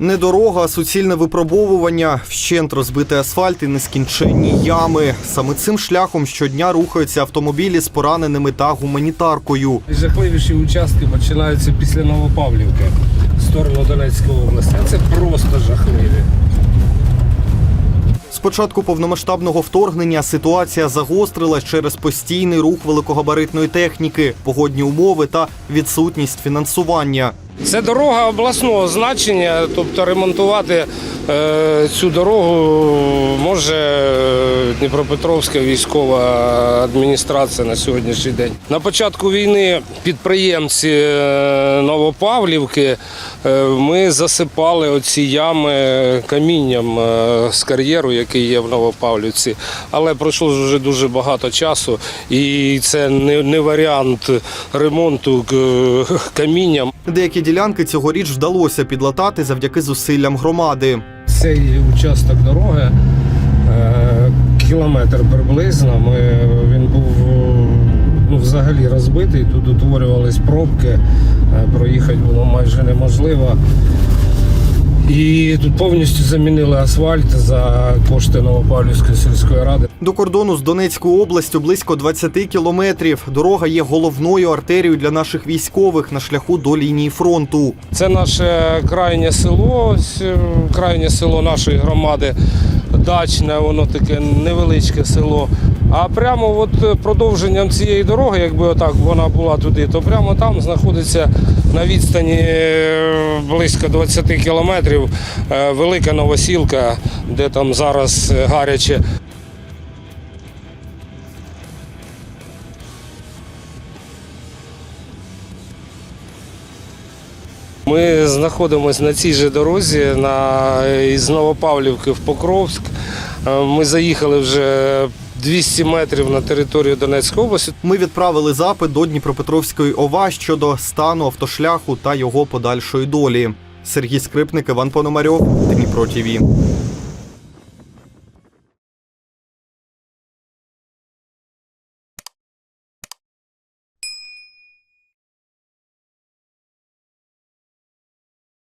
Не дорога, а суцільне випробовування, вщент розбитий асфальт і нескінченні ями. Саме цим шляхом щодня рухаються автомобілі з пораненими та гуманітаркою. Жахливіші участки починаються після Новопавлівки в сторону Донецької області. Це просто початку повномасштабного вторгнення ситуація загострилась через постійний рух великогабаритної техніки, погодні умови та відсутність фінансування. Це дорога обласного значення, тобто ремонтувати цю дорогу може е, Дніпропетровська військова адміністрація на сьогоднішній день. На початку війни підприємці е, Новопавлівки е, ми засипали оці ями камінням е, з кар'єру, який є в Новопавлівці. Але пройшло вже дуже багато часу, і це не, варіант ремонту е, камінням. Деякі ділянки цьогоріч вдалося підлатати завдяки зусиллям громади. Цей участок дороги е, кілометр приблизно. Ми, він був ну, взагалі розбитий. Тут утворювались пробки, е, проїхати було майже неможливо. І тут повністю замінили асфальт за кошти Новопавлівської сільської ради. До кордону з Донецькою областю близько 20 кілометрів. Дорога є головною артерією для наших військових на шляху до лінії фронту. Це наше крайнє село, е, крайнє село нашої громади. Дачне, воно таке невеличке село. А прямо от продовженням цієї дороги, якби отак вона була туди, то прямо там знаходиться на відстані е, близько 20 кілометрів е, велика новосілка, де там зараз е, гаряче. Ми знаходимося на цій же дорозі на, із Новопавлівки в Покровськ. Е, Ми заїхали вже 200 метрів на територію Донецької області. Ми відправили запит до Дніпропетровської ОВА щодо стану автошляху та його подальшої долі. Сергій Скрипник, Іван Пономарьов, Дніпро ТІВІ.